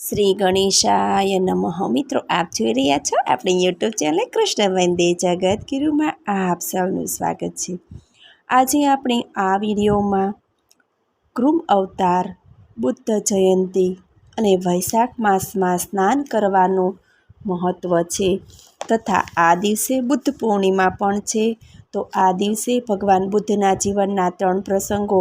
શ્રી ગણેશાય નમઃ. મિત્રો, આપ જોઈ રહ્યા છો આપણી યુટ્યુબ ચેનલ કૃષ્ણ વંદે જગત ગુરુમાં આપ સૌનું સ્વાગત છે. આજે આપણે આ વિડીયોમાં કૃમ અવતાર, બુદ્ધ જયંતિ અને વૈશાખ માસમાં સ્નાન કરવાનું મહત્ત્વ છે તથા આ દિવસે બુદ્ધ પૂર્ણિમા પણ છે. તો આ દિવસે ભગવાન બુદ્ધના જીવનના ત્રણ પ્રસંગો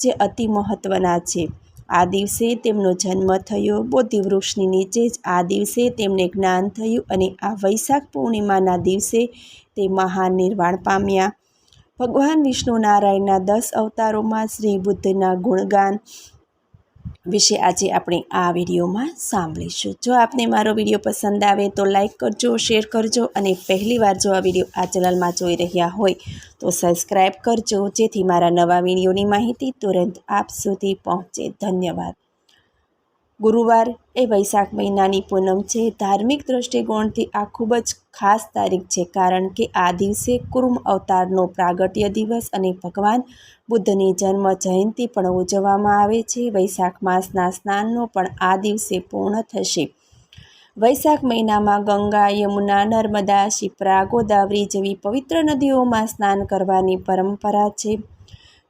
જે અતિ મહત્ત્વના છે. આ દિવસે તેમનો જન્મ થયો. બોધિ વૃક્ષની નીચે જ આ દિવસે તેમને જ્ઞાન થયું અને આ વૈશાખ પૂર્ણિમાના દિવસે તે મહાન નિર્વાણ પામ્યા. ભગવાન વિષ્ણુ નારાયણના દસ અવતારોમાં શ્રી બુદ્ધના ગુણગાન વિશે આજે આપણે આ વિડીયોમાં સાંભળીશું. જો આપને મારો વીડિયો પસંદ આવે તો લાઈક કરજો, શેર કરજો અને પહેલીવાર જો આ વીડિયો આ ચેનલમાં જોઈ રહ્યા હોય તો સબસ્ક્રાઈબ કરજો, જેથી મારા નવા વિડીયોની માહિતી તુરંત આપ સુધી પહોંચે. ધન્યવાદ. ગુરુવાર એ વૈશાખ મહિનાની પૂનમ છે. ધાર્મિક દૃષ્ટિકોણથી આ ખૂબ જ ખાસ તારીખ છે કારણ કે આ દિવસે કુર્મ અવતારનો પ્રાગટ્ય દિવસ અને ભગવાન બુદ્ધની જન્મ જયંતિ પણ ઉજવવામાં આવે છે. વૈશાખ માસના સ્નાનનો પણ આ દિવસે પૂર્ણ થશે. વૈશાખ મહિનામાં ગંગા, યમુના, નર્મદા, શિપ્રા, ગોદાવરી જેવી પવિત્ર નદીઓમાં સ્નાન કરવાની પરંપરા છે.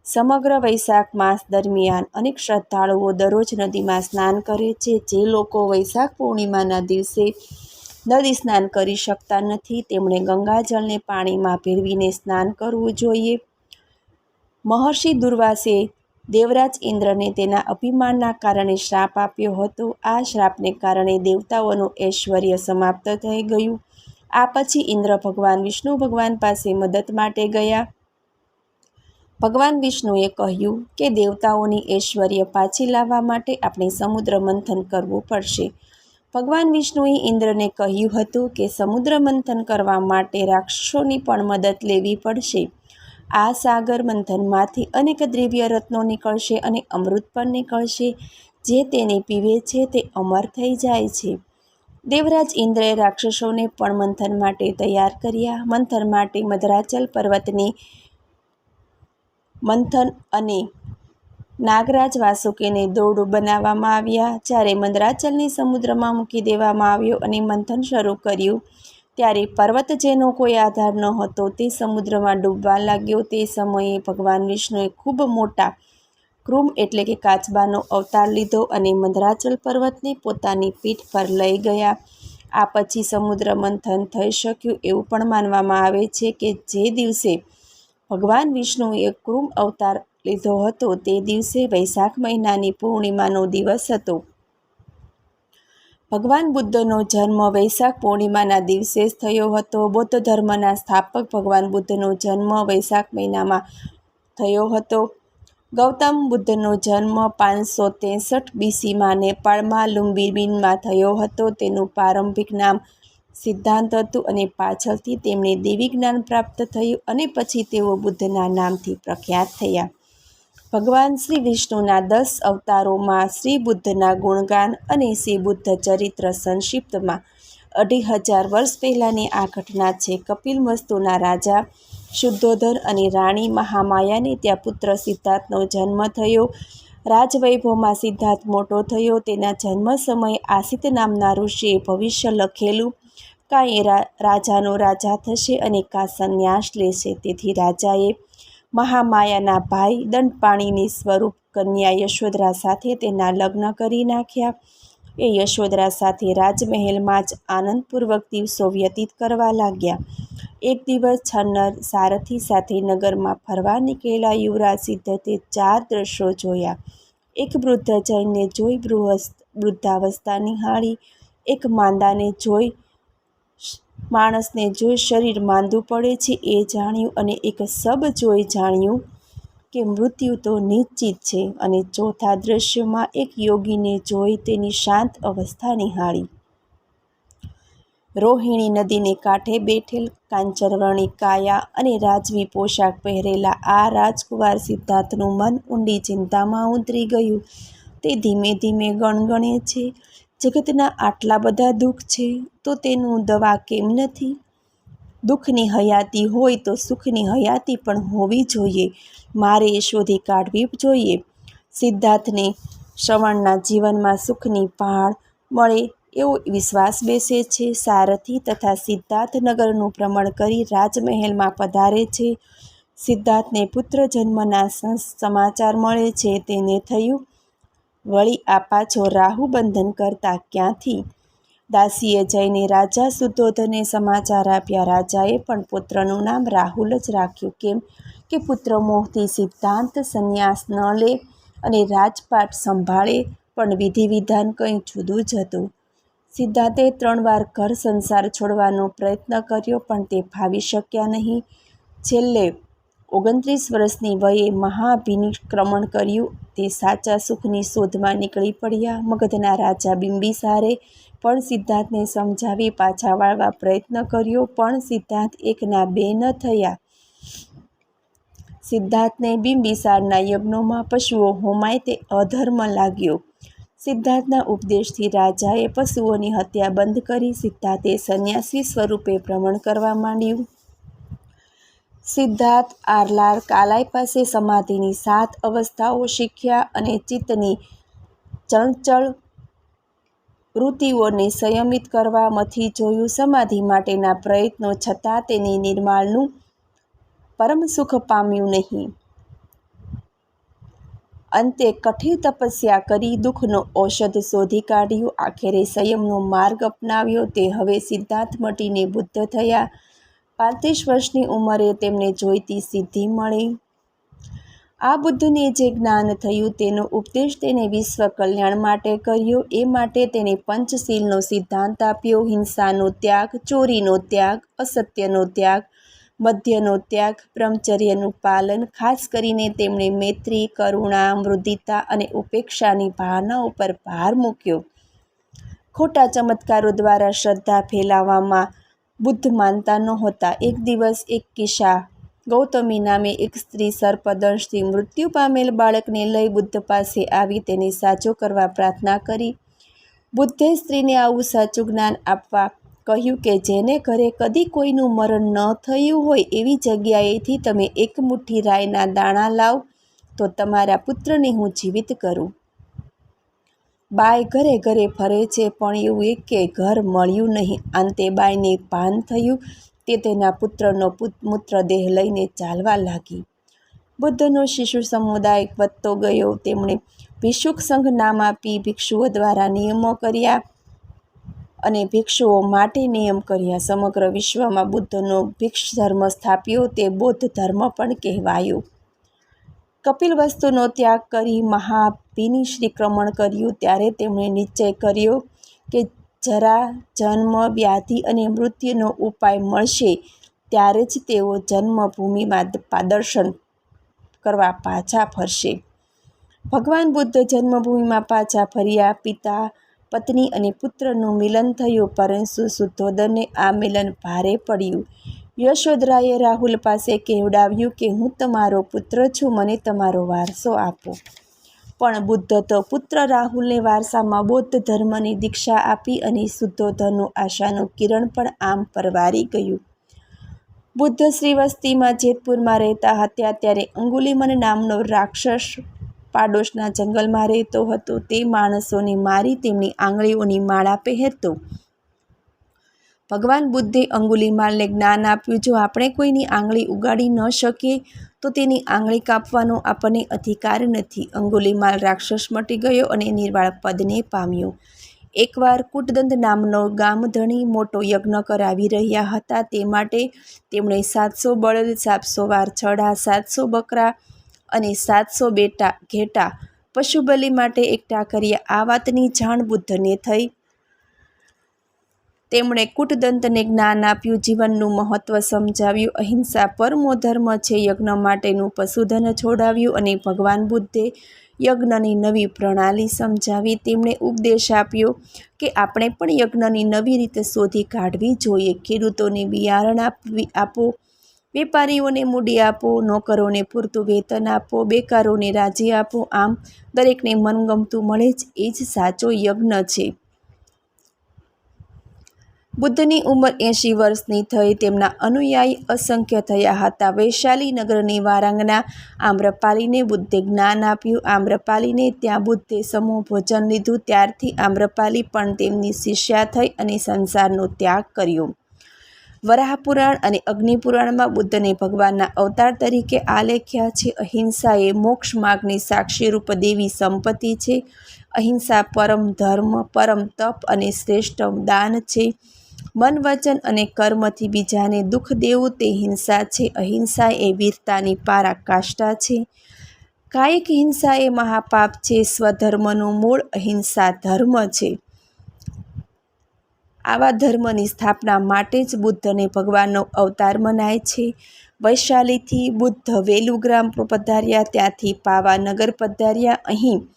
સમગ્ર વૈશાખ માસ દરમિયાન અનેક શ્રદ્ધાળુઓ દરરોજ નદીમાં સ્નાન કરે છે. જે લોકો વૈશાખ પૂર્ણિમાના દિવસે નદી સ્નાન કરી શકતા નથી, તેમણે ગંગાજળને પાણીમાં ભેળવીને સ્નાન કરવું જોઈએ. મહર્ષિ દુર્વાસે દેવરાજ ઇન્દ્રને તેના અભિમાનના કારણે શ્રાપ આપ્યો હતો. આ શ્રાપને કારણે દેવતાઓનું ઐશ્વર્ય સમાપ્ત થઈ ગયું. આ પછી ઇન્દ્ર ભગવાન વિષ્ણુ ભગવાન પાસે મદદ માટે ગયા. ભગવાન વિષ્ણુએ કહ્યું કે દેવતાઓની ઐશ્વર્ય પાછી લાવવા માટે આપણે સમુદ્ર મંથન કરવું પડશે. ભગવાન વિષ્ણુએ ઇન્દ્રને કહ્યું હતું કે સમુદ્ર મંથન કરવા માટે રાક્ષસોની પણ મદદ લેવી પડશે. આ સાગર મંથનમાંથી અનેક દ્રવ્ય રત્નો નીકળશે અને અમૃત પણ નીકળશે. જે તેને પીવે છે તે અમર થઈ જાય છે. દેવરાજ ઇન્દ્રએ રાક્ષસોને પણ મંથન માટે તૈયાર કર્યા. મંથન માટે મધરાચલ પર્વતની મંથન અને નાગરાજ વાસુકીને દોરડું બનાવવામાં આવ્યા. જ્યારે મંદરાચલને સમુદ્રમાં મૂકી દેવામાં આવ્યો અને મંથન શરૂ કર્યું, ત્યારે પર્વત જેનો કોઈ આધાર ન હતો તે સમુદ્રમાં ડૂબવા લાગ્યો. તે સમયે ભગવાન વિષ્ણુએ ખૂબ મોટા ક્રુમ એટલે કે કાચબાનો અવતાર લીધો અને મંદરાચલ પર્વતને પોતાની પીઠ પર લઈ ગયા. આ પછી સમુદ્ર મંથન થઈ શક્યું એવું પણ માનવામાં આવે છે કે જે દિવસે ભગવાન વિષ્ણુએ કૃમ અવતાર લીધો હતો. તે દિવસે વૈશાખ મહિનાની પૂર્ણિમાનો દિવસ હતો. ભગવાન બુદ્ધનો જન્મ વૈશાખ પૂર્ણિમાના દિવસે જ થયો હતો. બૌદ્ધ ધર્મના સ્થાપક ભગવાન બુદ્ધનો જન્મ વૈશાખ મહિનામાં થયો હતો. ગૌતમ બુદ્ધનો જન્મ પાંચસો ત્રેસઠ બીસીમાં નેપાળમાં લુંબિબિનમાં થયો હતો. તેનું પ્રારંભિક નામ સિદ્ધાંત હતું અને પાછળથી તેમણે દેવી જ્ઞાન પ્રાપ્ત થયું અને પછી તેઓ બુદ્ધના નામથી પ્રખ્યાત થયા. ભગવાન શ્રી વિષ્ણુના દસ અવતારોમાં શ્રી બુદ્ધના ગુણગાન અને શ્રી બુદ્ધ ચરિત્ર સંક્ષિપ્તમાં અઢી હજાર વર્ષ પહેલાંની આ ઘટના છે. કપિલ વસ્તુના રાજા, શુદ્ધોધર અને રાણી મહામાયાને ત્યાં પુત્ર સિદ્ધાર્થનો જન્મ થયો. રાજવૈભવમાં સિદ્ધાર્થ મોટો થયો. તેના જન્મ સમયે આસિત નામના ઋષિએ ભવિષ્ય લખેલું કાં એ રાજાનો રાજા થશે અને કાં સંન્યાસ લેશે. તેથી રાજાએ મહામાયાના ભાઈ દંડપાણીની સ્વરૂપ કન્યા યશોધરા સાથે તેના લગ્ન કરી નાખ્યા. એ યશોદરા સાથે રાજમહેલમાં જ આનંદપૂર્વક દિવસો વ્યતીત કરવા લાગ્યા. એક દિવસ છન્નર સારથી સાથે નગરમાં ફરવા નીકળેલા યુવરાજ સિદ્ધતે ચાર દ્રશ્યો જોયા. એક વૃદ્ધ જઈને જોઈ વૃદ્ધાવસ્થા નિહાળી, એક માંદાને જોઈ માણસને જોઈ શરીર માંદું પડે છે એ જાણ્યું અને એક સબ જોઈ જાણ્યું કે મૃત્યુ તો નિશ્ચિત છે અને ચોથા દૃશ્યમાં એક યોગીને જોઈ તેની શાંત અવસ્થા નિહાળી. રોહિણી નદીને કાંઠે બેઠેલ કાંચરવર્ણી કાયા અને રાજવી પોશાક પહેરેલા આ રાજકુમાર સિદ્ધાર્થનું મન ઊંડી ચિંતામાં ઉતરી ગયું. તે ધીમે ધીમે ગણગણે છે. જગતના આટલા બધા દુઃખ છે, તો તેનું દવા કેમ નથી? દુઃખની હયાતી હોય તો સુખની હયાતી પણ હોવી જોઈએ. મારે એ શોધી કાઢવી જોઈએ. સિદ્ધાર્થને શ્રવણના જીવનમાં સુખની ભાળ મળે એવો વિશ્વાસ બેસે છે. સારથી તથા સિદ્ધાર્થનગરનું ભ્રમણ કરી રાજમહેલમાં પધારે છે. સિદ્ધાર્થને પુત્ર જન્મના સમાચાર મળે છે. તેને થયું વળી આ પાછો રાહુ બંધન કરતા ક્યાંથી? દાસીએ જઈને રાજા સુધોધને સમાચાર આપ્યા. રાજાએ પણ પુત્રનું નામ રાહુલ જ રાખ્યું. કેમ કે પુત્ર મોહથી સિદ્ધાંત સંન્યાસ ન લે અને રાજપાટ સંભાળે પણ વિધિ વિધાન કંઈ જુદું જ હતું. સિદ્ધાર્થે ત્રણ વાર ઘર સંસાર છોડવાનો પ્રયત્ન કર્યો પણ તે ફાવી શક્યા નહીં. છેલ્લે ઓગણત્રીસ વર્ષની વયે મહાભિનિક્રમણ કર્યું. તે સાચા સુખની શોધમાં નીકળી પડ્યા. મગધના રાજા બિંબિસારે પણ સિદ્ધાર્થને સમજાવી પાછા વાળવા પ્રયત્ન કર્યો, પણ સિદ્ધાર્થ એકના બે ન થયા. સિદ્ધાર્થને બિંબિસારના યજ્ઞોમાં પશુઓ હોમાય તે અધર્મ લાગ્યો. સિદ્ધાર્થના ઉપદેશથી રાજાએ પશુઓની હત્યા બંધ કરી. સિદ્ધાર્થે સંન્યાસી સ્વરૂપે ભ્રમણ કરવા માંડ્યું. સિદ્ધાર્થ આરલાર કાલાઈ પાસે સમાધિની સાત અવસ્થાઓ શીખ્યા અને ચિત્તની ચંચળ વૃત્તિઓને સંયમિત કરવા મથી જોયું સમાધિ માટેના પ્રયત્નો છતાં તેની નિર્માણનું પરમ સુખ પામ્યું નહીં. અંતે કઠિન તપસ્યા કરી દુઃખનો ઔષધ શોધી કાઢ્યું. આખરે સંયમનો માર્ગ અપનાવ્યો. તે હવે સિદ્ધાર્થ મટીને બુદ્ધ થયા. પાંત્રીસ વર્ષની ઉંમરે તેમને જોઈતી સિદ્ધિ મળી. આ બુદ્ધને જે જ્ઞાન થયું તેનો ઉપદેશ તેને વિશ્વ કલ્યાણ માટે કર્યો. એ માટે તેને પંચશીલનો સિદ્ધાંત આપ્યો. હિંસાનો ત્યાગ, ચોરીનો ત્યાગ, અસત્યનો ત્યાગ, મધ્યનો ત્યાગ, બ્રહ્મચર્યનું પાલન, ખાસ કરીને તેમણે મૈત્રી, કરુણા, મૃદિતા અને ઉપેક્ષાની ભાવના ઉપર ભાર મૂક્યો. ખોટા ચમત્કારો દ્વારા શ્રદ્ધા ફેલાવવામાં બુદ્ધ માનતા નહોતા. એક દિવસ એક કિસ્સા. ગૌતમી નામે એક સ્ત્રી સર્પદંશથી મૃત્યુ પામેલ બાળકને લઈ બુદ્ધ પાસે આવી તેને સાચો કરવા પ્રાર્થના કરી. બુદ્ધે સ્ત્રીને આવું સાચું જ્ઞાન આપવા કહ્યું કે જેને ઘરે કદી કોઈનું મરણ ન થયું હોય એવી જગ્યાએથી તમે એક મુઠ્ઠી રાયના દાણા લાવ, તો તમારા પુત્રને હું જીવિત કરું. બાય ઘરે ઘરે ફરે છે, પણ એવું એકે ઘર મળ્યું નહીં. અંતે બાયને ભાન થયું, તે તેના પુત્રનો મૂત્રદેહ લઈને ચાલવા લાગી. બુદ્ધનો શિશુ સમુદાય વધતો ગયો. તેમણે ભિક્ષુક સંઘ નામ આપી ભિક્ષુઓ દ્વારા નિયમો કર્યા અને ભિક્ષુઓ માટે નિયમ કર્યા. સમગ્ર વિશ્વમાં બુદ્ધનો ભિક્ષ ધર્મ સ્થાપ્યો, તે બૌદ્ધ ધર્મ પણ કહેવાયો. કપિલ વસ્તુનો ત્યાગ કરી મહાભિનિશ્રીક્રમણ કર્યું. ત્યારે તેમણે નિશ્ચય કર્યો કે જરા જન્મ, વ્યાધિ અને મૃત્યુનો ઉપાય મળશે, ત્યારે જ તેઓ જન્મભૂમિમાં દર્શન કરવા પાછા ફરશે. ભગવાન બુદ્ધ જન્મભૂમિમાં પાછા ફર્યા. પિતા, પત્ની અને પુત્રનું મિલન થયું, પરંતુ શુદ્ધોદનને આ મિલન ભારે પડ્યું. યશોદરાએ રાહુલ પાસે કહેવડાવ્યું કે, હું તમારો પુત્ર છું, મને તમારો વારસો આપો. પણ બુદ્ધ તો પુત્ર રાહુલને વારસામાં બૌદ્ધ ધર્મની દીક્ષા આપી અને શુદ્ધોધનનું આશાનું કિરણ પણ આમ પરવારી ગયું. બુદ્ધ શ્રીવસ્તીમાં જેતપુરમાં રહેતા હતા ત્યારે અંગુલિમન નામનો રાક્ષસ પાડોશના જંગલમાં રહેતો હતો. તે માણસોને મારી તેમની આંગળીઓની માળા પહેરતો ભગવાન બુદ્ધે અંગુલિમાલને જ્ઞાન આપ્યું. જો આપણે કોઈની આંગળી ઉગાડી ન શકીએ, તો તેની આંગળી કાપવાનો આપણને અધિકાર નથી. અંગુલિમાલ રાક્ષસ મટી ગયો અને નિર્વાળ પદને પામ્યો. એકવાર કૂટદંત નામનો ગામધણી મોટો યજ્ઞ કરાવી રહ્યા હતા. તે માટે તેમણે સાતસો બળદ, સાતસો વારછડા સાતસો બકરા અને સાતસો બેટા ઘેટા પશુબલિ માટે એકઠા કર્યા. આ વાતની જાણ બુદ્ધને થઈ. તેમણે કૂટદંતને જ્ઞાન આપ્યું, જીવનનું મહત્ત્વ સમજાવ્યું, અહિંસા પરમો ધર્મ છે, યજ્ઞ માટેનું પશુધન છોડાવ્યું અને ભગવાન બુદ્ધે યજ્ઞની નવી પ્રણાલી સમજાવી. તેમણે ઉપદેશ આપ્યો કે આપણે પણ યજ્ઞની નવી રીતે શોધી કાઢવી જોઈએ. ખેડૂતોને બિયારણ આપવી, આપો, વેપારીઓને મૂડી આપો, નોકરોને પૂરતું વેતન આપો, બેકારોને રાજી આપો. આમ દરેકને મનગમતું મળે જ, એ જ સાચો યજ્ઞ છે. બુદ્ધની ઉંમર એંશી વર્ષની થઈ, તેમના અનુયાયી અસંખ્ય થયા હતા. વૈશાલી નગરની વારાંગના આમ્રપાલીને બુદ્ધે જ્ઞાન આપ્યું. આમ્રપાલીને ત્યાં બુદ્ધે સમૂહ ભોજન લીધું. ત્યારથી આમ્રપાલી પણ તેમની શિષ્યા થઈ અને સંસારનો ત્યાગ કર્યો. વરાહપુરાણ અને અગ્નિપુરાણમાં બુદ્ધને ભગવાનના અવતાર તરીકે આલેખ્યા છે. અહિંસા એ મોક્ષ માર્ગની સાક્ષીરૂપ દેવી સંપત્તિ છે. અહિંસા પરમ ધર્મ, પરમ તપ અને શ્રેષ્ઠ દાન છે. મન વચન અને કર્મથી બીજાને દુઃખ દેવું તે હિંસા છે. અહિંસા એ વીરતાની પારાકાષ્ઠા છે. કાયિક હિંસા એ મહાપાપ છે. સ્વધર્મનું મૂળ અહિંસા ધર્મ છે. આવા ધર્મની સ્થાપના માટે જ બુદ્ધને ભગવાનનો અવતાર મનાય છે. વૈશાલીથી બુદ્ધ વેલુગ્રામ પધાર્યા, ત્યાંથી પાવાનગર પધાર્યા. અહીં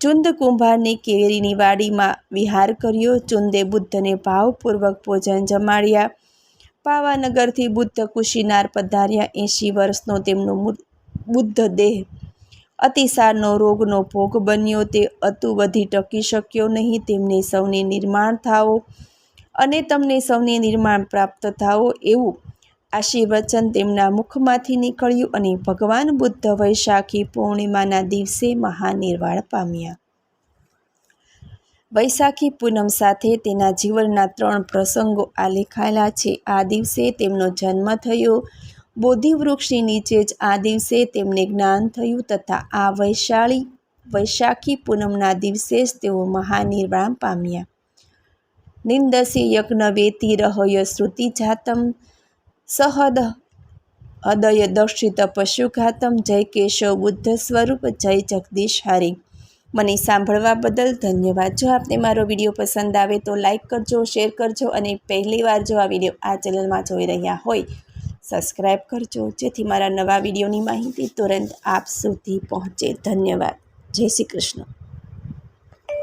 ચુંદ કુંભારની કેરીની વાડીમાં વિહાર કર્યો. ચુંદે બુદ્ધને ભાવપૂર્વક ભોજન જમાડ્યા. પાવાનગરથી બુદ્ધ કુશીનાર પધાર્યા. એંશી વર્ષનો તેમનો બુદ્ધ દેહ. અતિસારનો રોગનો ભોગ બન્યો. તે અતુ વધી ટકી શક્યો નહીં. તેમને સૌને નિર્માણ થાવો અને તમને સૌને નિર્માણ પ્રાપ્ત થાવો એવું આશીર્વચન તેમના મુખમાંથી નીકળ્યું અને ભગવાન બુદ્ધ વૈશાખી પૂર્ણિમાના દિવસે મહાનિર્વાણ પામ્યા. વૈશાખી પૂનમ સાથે તેના જીવનના ત્રણ પ્રસંગો આલેખાયેલા છે. આ દિવસે તેમનો જન્મ થયો. બોધિવૃક્ષની નીચે જ આ દિવસે તેમને જ્ઞાન થયું તથા આ વૈશાળી, વૈશાખી પૂનમના દિવસે જ તેઓ મહાનિર્વાણ પામ્યા. નિંદસી યજ્ઞ વેતી રહય શ્રુતિ જાતમ સહદ હૃદય દર્શિત પશુઘાતમ જય કેશવ બુદ્ધ સ્વરૂપ જય જગદીશ હરી. મને સાંભળવા બદલ ધન્યવાદ. જો આપને મારો વીડિયો પસંદ આવે તો લાઇક કરજો, શેર કરજો અને પહેલી વાર જો આ વીડિયો આ ચેનલમાં જોઈ રહ્યા હોય સબસ્ક્રાઈબ કરજો. જેથી મારા નવા વિડીયોની માહિતી તુરંત આપ સુધી પહોંચે. ધન્યવાદ. જય શ્રી કૃષ્ણ.